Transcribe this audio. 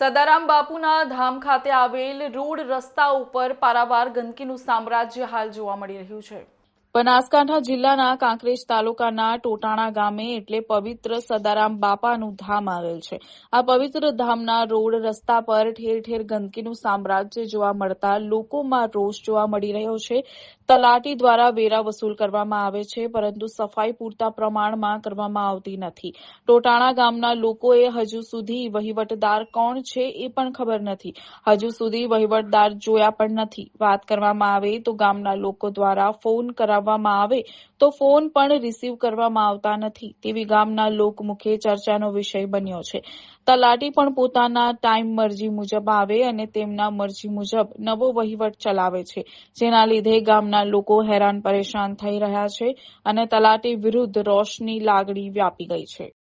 સદારામ બાપુના ધામ ખાતે આવેલ રોડ રસ્તા ઉપર પારાવાર ગંદકીનું સામ્રાજ્ય હાલ જોવા મળી રહ્યું છે. બનાસકાંઠા જિલ્લાના કાંકરેજ તાલુકાના ટોટાણા ગામે એટલે પવિત્ર સદારામ બાપાનું ધામ આવેલ છે. આ પવિત્ર ધામના રોડ રસ્તા પર ઠેર ઠેર ગંદકીનું સામ્રાજ્ય જોવા મળતા લોકોમાં રોષ જોવા મળી રહ્યો છે. તલાટી દ્વારા વેરા વસૂલ કરવામાં આવે છે, પરંતુ સફાઈ પૂરતા પ્રમાણમાં કરવામાં આવતી નથી. ટોટાણા ગામના લોકોએ હજુ સુધી વહીવટદાર કોણ છે એ પણ ખબર નથી. હજુ સુધી વહીવટદાર જોયા પણ નથી. વાત કરવામાં આવે તો ગામના લોકો દ્વારા ફોન કરાવવામાં આવે તો ફોન પણ રિસીવ કરવામાં આવતા નથી. તેવી ગામના લોકમુખે ચર્ચાનો વિષય બન્યો છે. તલાટી પણ પોતાના ટાઈમ મરજી મુજબ આવે અને તેમના મરજી મુજબ નવો વહીવટ ચલાવે છે, જેના લીધે ગામના લોકો હેરાન પરેશાન થઈ રહ્યા છે અને તલાટી વિરુદ્ધ રોષની લાગણી વ્યાપી ગઈ છે.